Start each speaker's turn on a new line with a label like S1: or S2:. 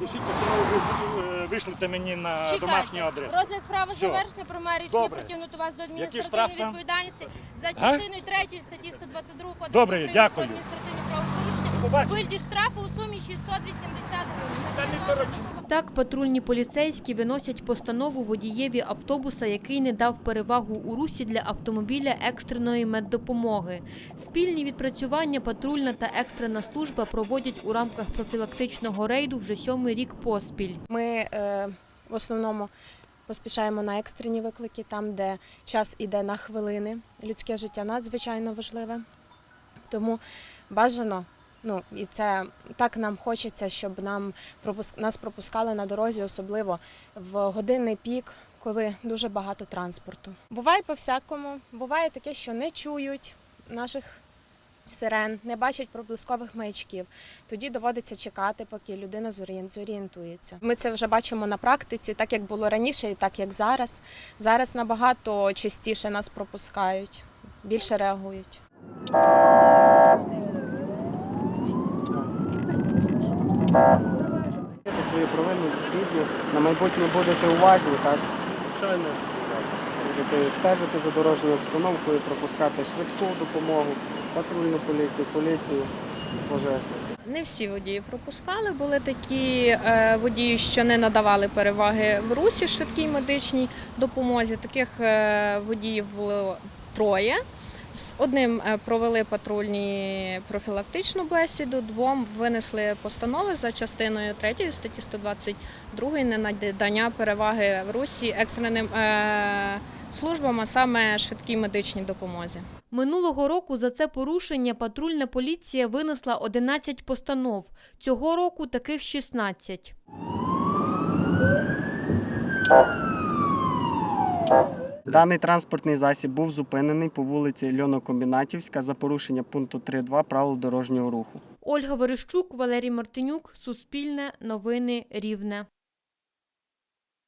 S1: Пишіть постанову, ви, е, мені на домашню адресу.
S2: розгляд справи
S1: Все.
S2: завершений, приймає рішення
S1: Добре.
S2: притягнути вас до
S1: штраф
S2: адміністративної
S1: там?
S2: відповідальності за частиною 3 статті 122 Кодексу
S1: Добре,
S2: України
S1: дякую.
S2: адміністративні вигляді штрафу у сумі 680 гривень.
S3: Так, патрульні поліцейські виносять постанову водієві автобуса, який не дав перевагу у русі для автомобіля екстреної меддопомоги. Спільні відпрацювання патрульна та екстрена служба проводять у рамках профілактичного рейду вже сьомий рік поспіль.
S4: Ми е, в основному поспішаємо на екстрені виклики, там, де час іде на хвилини. Людське життя надзвичайно важливе. Тому бажано, ну і це так нам хочеться, щоб нам пропуск, нас пропускали на дорозі, особливо в годинний пік, коли дуже багато транспорту. Буває по-всякому, буває таке, що не чують наших сирен, не бачать проблискових маячків. Тоді доводиться чекати, поки людина зорієн- зорієнтується. Ми це вже бачимо на практиці, так як було раніше, і так як зараз. Зараз набагато частіше нас пропускають, більше реагують.
S5: Свою провину відповідно. На майбутнє будете уважні, так? Звичайно. Будете стежити за дорожньою обстановкою, пропускати швидку допомогу, патрульну поліцію, поліцію, пожежну.
S6: Не всі водії пропускали. Були такі е, водії, що не надавали переваги в русі швидкій медичній допомозі. Таких е, водіїв було троє. З одним е, провели патрульні профілактичну бесіду, двом винесли постанови за частиною 3 статті 122 ненадання переваги в русі екстреним е, службам, а саме швидкій медичній допомозі.
S3: Минулого року за це порушення патрульна поліція винесла 11 постанов. Цього року таких 16.
S5: Даний транспортний засіб був зупинений по вулиці Льонокомбінатівська за порушення пункту 3.2 правил дорожнього руху.
S3: Ольга Верещук, Валерій Мартинюк, Суспільне, Новини Рівне.